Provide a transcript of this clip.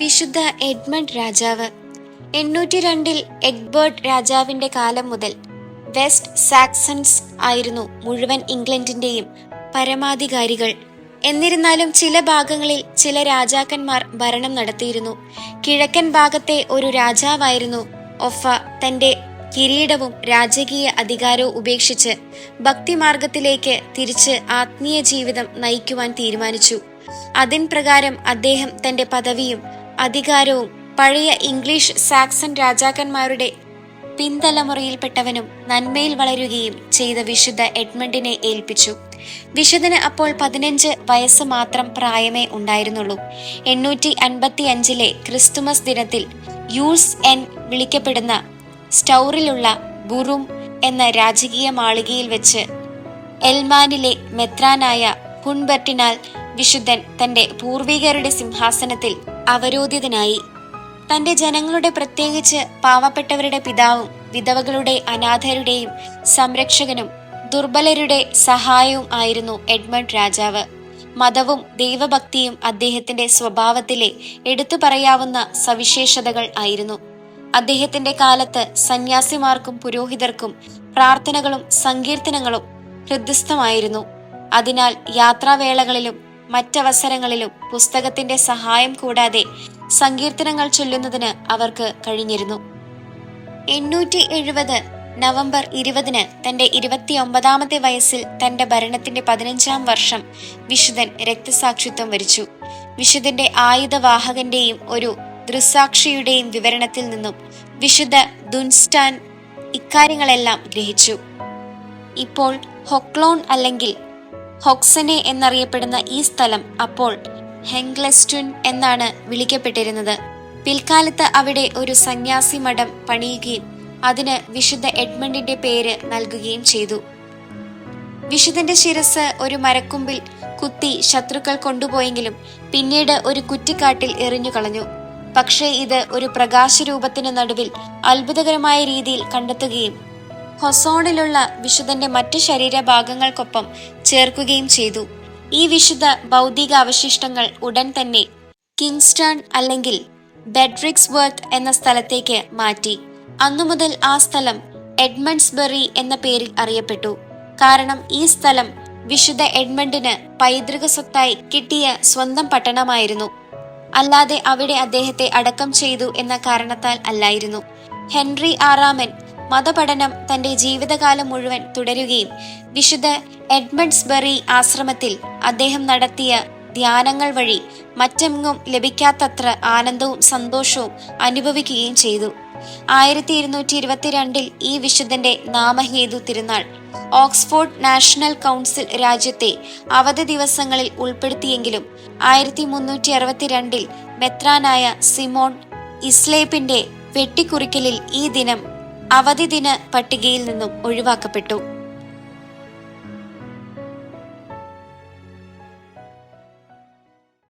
വിശുദ്ധ എഡ്മണ്ട് രാജാവ്. എണ്ണൂറ്റി രണ്ടിൽ എഡ്ബേർട്ട് രാജാവിന്റെ കാലം മുതൽ വെസ്റ്റ് സാക്സൺസ് ആയിരുന്നു മുഴുവൻ ഇംഗ്ലണ്ടിന്റെയും പരമാധികാരികൾ. എന്നിരുന്നാലും ചില ഭാഗങ്ങളിൽ ചില രാജാക്കന്മാർ ഭരണം നടത്തിയിരുന്നു. കിഴക്കൻ ഭാഗത്തെ ഒരു രാജാവായിരുന്നു ഒഫ. തന്റെ കിരീടവും രാജകീയ അധികാരവും ഉപേക്ഷിച്ച് ഭക്തിമാർഗത്തിലേക്ക് തിരിച്ച് ആത്മീയ ജീവിതം നയിക്കുവാൻ തീരുമാനിച്ചു. അതിൻ പ്രകാരം അദ്ദേഹം തന്റെ പദവിയും അധികാരവും പഴയ ഇംഗ്ലീഷ് സാക്സൺ രാജാക്കന്മാരുടെ പിന്തലമുറയിൽപ്പെട്ടവനും നന്മയിൽ വളരുകയും ചെയ്ത വിശുദ്ധ എഡ്മണ്ടിനെ ഏൽപ്പിച്ചു. വിശുദ്ധന് അപ്പോൾ പതിനഞ്ച് വയസ്സ് മാത്രം പ്രായമേ ഉണ്ടായിരുന്നുള്ളൂ. എണ്ണൂറ്റി അൻപത്തി അഞ്ചിലെ ക്രിസ്തുമസ് ദിനത്തിൽ യൂസ് എൻ വിളിക്കപ്പെടുന്ന സ്റ്റൗറിലുള്ള ബുറും എന്ന രാജകീയ മാളികയിൽ വെച്ച് എൽമാനിലെ മെത്രാനായ ഹുൺബർട്ടിനാൽ വിശുദ്ധൻ തന്റെ പൂർവികരുടെ സിംഹാസനത്തിൽ അവരോധിതനായി. തന്റെ ജനങ്ങളുടെ പ്രത്യേകിച്ച് പാവപ്പെട്ടവരുടെ പിതാവും വിധവകളുടെ അനാഥരുടെയും സംരക്ഷകനും ദുർബലരുടെ സഹായവും ആയിരുന്നു എഡ്മണ്ട് രാജാവ്. മതവും ദൈവഭക്തിയും അദ്ദേഹത്തിന്റെ സ്വഭാവത്തിലെ എടുത്തു പറയാവുന്ന സവിശേഷതകൾ ആയിരുന്നു. അദ്ദേഹത്തിന്റെ കാലത്ത് സന്യാസിമാർക്കും പുരോഹിതർക്കും പ്രാർത്ഥനകളും സങ്കീർത്തനങ്ങളും ഹൃദ്യസ്ഥമായിരുന്നു. അതിനാൽ യാത്രാവേളകളിലും മറ്റവസരങ്ങളിലും പുസ്തകത്തിന്റെ സഹായം കൂടാതെ സങ്കീർത്തനങ്ങൾ ചൊല്ലുന്നതിന് അവർക്ക് കഴിഞ്ഞിരുന്നു. എണ്ണൂറ്റി എഴുപത് നവംബർ ഇരുപതിന് തന്റെ ഇരുപത്തിയൊമ്പതാമത്തെ വയസ്സിൽ തന്റെ ഭരണത്തിന്റെ പതിനഞ്ചാം വർഷം വിശുദ്ധൻ രക്തസാക്ഷിത്വം വരിച്ചു. വിശുദ്ധന്റെ ആയുധവാഹകന്റെയും ഒരു ദൃസാക്ഷിയുടെയും വിവരണത്തിൽ നിന്നും വിശുദ്ധ ദുൻസ്റ്റാൻ ഇക്കാര്യങ്ങളെല്ലാം ഗ്രഹിച്ചു. ഇപ്പോൾ ഹൊക്ലോൺ അല്ലെങ്കിൽ ഹൊക്സനെ എന്നറിയപ്പെടുന്ന ഈ സ്ഥലം അപ്പോൾ ഹെങ്ക്ലെസ്റ്റുൻ എന്നാണ് വിളിക്കപ്പെട്ടിരുന്നത്. പിൽക്കാലത്ത് അവിടെ ഒരു സന്യാസി മഠം പണിയുകയും അതിന് വിശുദ്ധ എഡ്മണ്ടിന്റെ പേര് നൽകുകയും ചെയ്തു. വിശുദ്ധന്റെ ശിരസ് ഒരു മരക്കുമ്പിൽ കുത്തി ശത്രുക്കൾ കൊണ്ടുപോയെങ്കിലും പിന്നീട് ഒരു കുറ്റിക്കാട്ടിൽ എറിഞ്ഞു കളഞ്ഞു. പക്ഷേ ഇത് ഒരു പ്രകാശരൂപത്തിന് നടുവിൽ അത്ഭുതകരമായ രീതിയിൽ കണ്ടെത്തുകയും ഹൊസോണിലുള്ള വിശുദ്ധന്റെ മറ്റു ശരീരഭാഗങ്ങൾക്കൊപ്പം ചേർക്കുകയും ചെയ്തു. ഈ വിശുദ്ധ ഭൗതിക അവശിഷ്ടങ്ങൾ ഉടൻ തന്നെ കിങ്സ്റ്റൺ അല്ലെങ്കിൽ ബെഡ്രിക്സ് വർത്ത് എന്ന സ്ഥലത്തേക്ക് മാറ്റി. അന്നുമുതൽ ആ സ്ഥലം എഡ്മണ്ട്സ്ബറി എന്ന പേരിൽ അറിയപ്പെട്ടു. കാരണം ഈ സ്ഥലം വിശുദ്ധ എഡ്മണ്ടിന് പൈതൃക സ്വത്തായി കിട്ടിയ സ്വന്തം പട്ടണമായിരുന്നു. അല്ലാതെ അവിടെ അദ്ദേഹത്തെ അടക്കം ചെയ്തു എന്ന കാരണത്താൽ അല്ലായിരുന്നു. ഹെൻറി ആറാമൻ മതപഠനം തന്റെ ജീവിതകാലം മുഴുവൻ തുടരുകയും വിശുദ്ധ എഡ്മണ്ട്സ്ബറി ആശ്രമത്തിൽ അദ്ദേഹം നടത്തിയ ധ്യാനങ്ങൾ വഴി മറ്റെങ്ങും ലഭിക്കാത്തത്ര ആനന്ദവും സന്തോഷവും അനുഭവിക്കുകയും ചെയ്തു. ആയിരത്തി ഇരുന്നൂറ്റി ഇരുപത്തിരണ്ടിൽ ഈ വിശുദ്ധന്റെ നാമഹേതു തിരുനാൾ ഓക്സ്ഫോർഡ് നാഷണൽ കൗൺസിൽ രാജ്യത്തെ അവധി ദിവസങ്ങളിൽ ഉൾപ്പെടുത്തിയെങ്കിലും ആയിരത്തി മുന്നൂറ്റി അറുപത്തിരണ്ടിൽ മെത്രാനായ സിമോൺ ഇസ്ലേപ്പിന്റെ വെട്ടിക്കുറിക്കലിൽ ഈ ദിനം അവധി ദിന പട്ടികയിൽ നിന്നും ഒഴിവാക്കപ്പെട്ടു.